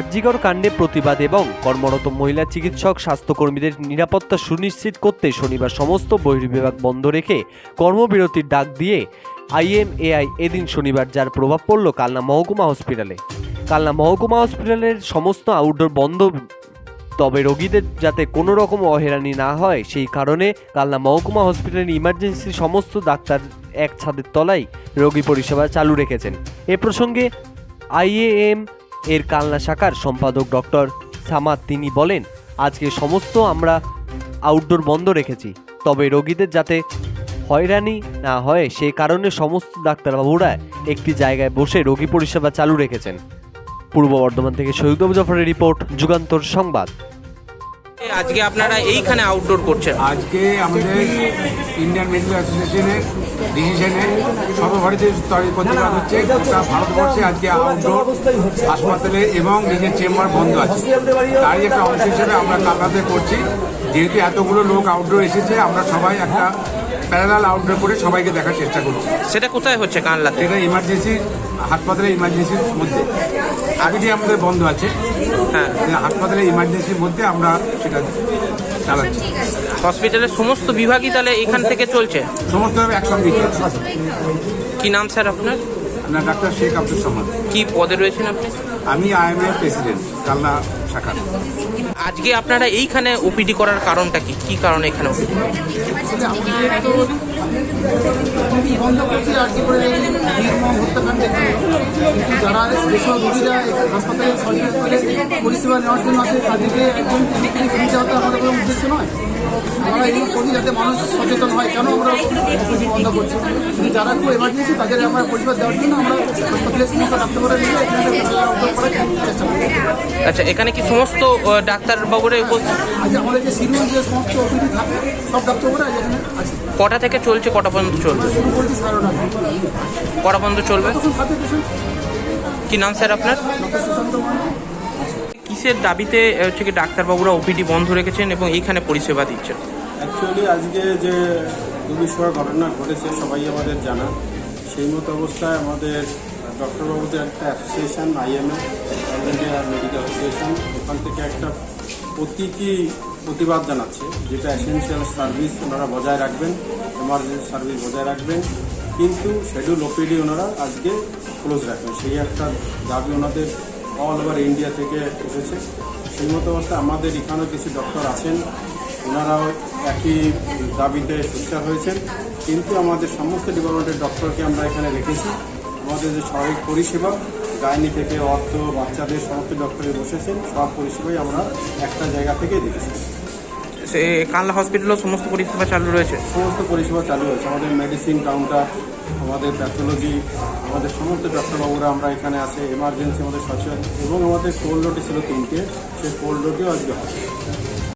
আর্জিকর কাণ্ডে প্রতিবাদ এবং কর্মরত মহিলা চিকিৎসক, স্বাস্থ্যকর্মীদের নিরাপত্তা সুনিশ্চিত করতে শনিবার সমস্ত বহির্বিভাগ বন্ধ রেখে কর্মবিরতির ডাক দিয়ে আইএমএআই এদিন শনিবার যার প্রভাব পড়ল কালনা মহকুমা হসপিটালে। কালনা মহকুমা হসপিটালের সমস্ত আউটডোর বন্ধ। তবে রোগীদের যাতে কোনো রকম অহেরানি না হয়, সেই কারণে কালনা মহকুমা হসপিটালের ইমার্জেন্সি সমস্ত ডাক্তার এক ছাদের তলায় রোগী পরিষেবা চালু রেখেছেন। এ প্রসঙ্গে আইএএম এর কালনা শাখার সম্পাদক ডক্টর সামাদ তিনি বলেন, আজকে সমস্ত আমরা আউটডোর বন্ধ রেখেছি, তবে রোগীদের যাতে হয়রানি না হয় সে কারণে সমস্ত ডাক্তারবাবুরা একটি জায়গায় বসে রোগী পরিষেবা চালু রেখেছেন। পূর্ব বর্ধমান থেকে শহীদ জাফরের রিপোর্ট, যুগান্তর সংবাদ। আজকে আপনারা এইখানে আউটডোর করছেন? আজকে আমাদের ইন্ডিয়ান মেডিকেল অ্যাসোসিয়েশনের ডিসিশনে সর্বভারতীয় স্তরে প্রতিবাদ হচ্ছে ভারতবর্ষে আজকে আউটডোর হাসপাতালে এবং নিজের চেম্বার বন্ধ আছে। তারই একটা অংশ হিসেবে আমরা কালকাতে করছি। যেহেতু এতগুলো লোক আউটডোর এসেছে, আমরা সবাই একটা প্যারালাল আউটডোর করে সবাইকে দেখার চেষ্টা করছি সেটা কোথায় হচ্ছে? কানলাতে সেটা ইমার্জেন্সি হাসপাতালে ইমার্জেন্সির মধ্যে। আগেটি আমাদের বন্ধ আছে হ্যাঁ। হাসপাতালে ইমার্জেন্সির মধ্যে আমরা সেটা চালাচ্ছি। হসপিটালের সমস্ত বিভাগই তাহলে এখান থেকে চলছে? সমস্তভাবে একসঙ্গে চলছে। কি নাম স্যার আপনার? আপনার ডাক্তার শেখ আব্দুল সামাদ। কি পদে রয়েছেন আপনি? আমি আইএমএ প্রেসিডেন্ট কালনা আজকে আপনারা এইখানে ওপিডি করার কারণটা কি? কি কারণে এখানে করে যারা রোগীরা হাসপাতালে পরিষেবা নেওয়ার জন্য তাদেরকে দেওয়াটা আমাদের কোনো উদ্দেশ্য নয় আমরা করি যাতে মানুষ সচেতন হয় কেন আমরা বন্ধ করছি কিন্তু যারা খুব এমার্জেন্সি পরিষেবা দেওয়ার জন্য আমরা সমস্ত ডাক্তাররা নিয়ে চেষ্টা করি। আচ্ছা এখানে কি সমস্ত ডাক্তারবাবুরা উপস্থিত? আজ আমাদের যে শিডিউল যে সমস্ত ওপিডি থাকে সব ডাক্তাররা এখানে আছে। কটা থেকে চলছে কটা পর্যন্ত চলবে? শুরু করছি সাড়ে কটা পর্যন্ত চলবে? কি নাম স্যার আপনার? কিসের দাবিতে হচ্ছে কি ডাক্তারবাবুরা ওপিডি বন্ধ রেখেছেন এবং এইখানে পরিষেবা দিচ্ছেন? অ্যাকচুয়ালি আজকে যে দুর্বিষয় ঘটনা ঘটেছে সবাই আমাদের জানা। সেই মতো অবস্থায় আমাদের ডক্টরবাবুদের একটা association IMA India medical association ওখান থেকে একটা প্রতীকী প্রতিবাদ জানাচ্ছে, যেটা এসেন্সিয়াল সার্ভিস ওনারা বজায় রাখবেন এমার্জেন্সি সার্ভিস বজায় রাখবেন, কিন্তু শেডিউল ওপিডি ওনারা আজকে ক্লোজ রাখবেন। সেই একটা দাবি ওনাদের অল ওভার ইন্ডিয়া থেকে এসেছে। সেই মতো অবস্থায় আমাদের এখানেও কিছু ডক্টর আছেন, ওনারাও একই দাবিতে সোচ্চার হয়েছেন, কিন্তু আমাদের সমস্ত ডিপার্টমেন্টের ডক্টরকে আমরা এখানে রেখেছি। আমাদের যে স্বাভাবিক পরিষেবা গাইনি থেকে অর্থ বাচ্চাদের সমস্ত ডক্টরে বসেছেন। সব পরিষেবাই আমরা একটা জায়গা থেকে দিচ্ছি সে কানলা হসপিটালও সমস্ত পরিষেবা চালু রয়েছে? সমস্ত পরিষেবা চালু রয়েছে। আমাদের মেডিসিন কাউন্টার আমাদের প্যাথোলজি আমাদের সমস্ত ডাক্তারবাবুরা আমরা এখানে আছে এমার্জেন্সি আমাদের সচেতন। এবং আমাদের কোল্ড রোটি ছিল তিনটে। সেই কোল্ড রোটিও আজকে হবে।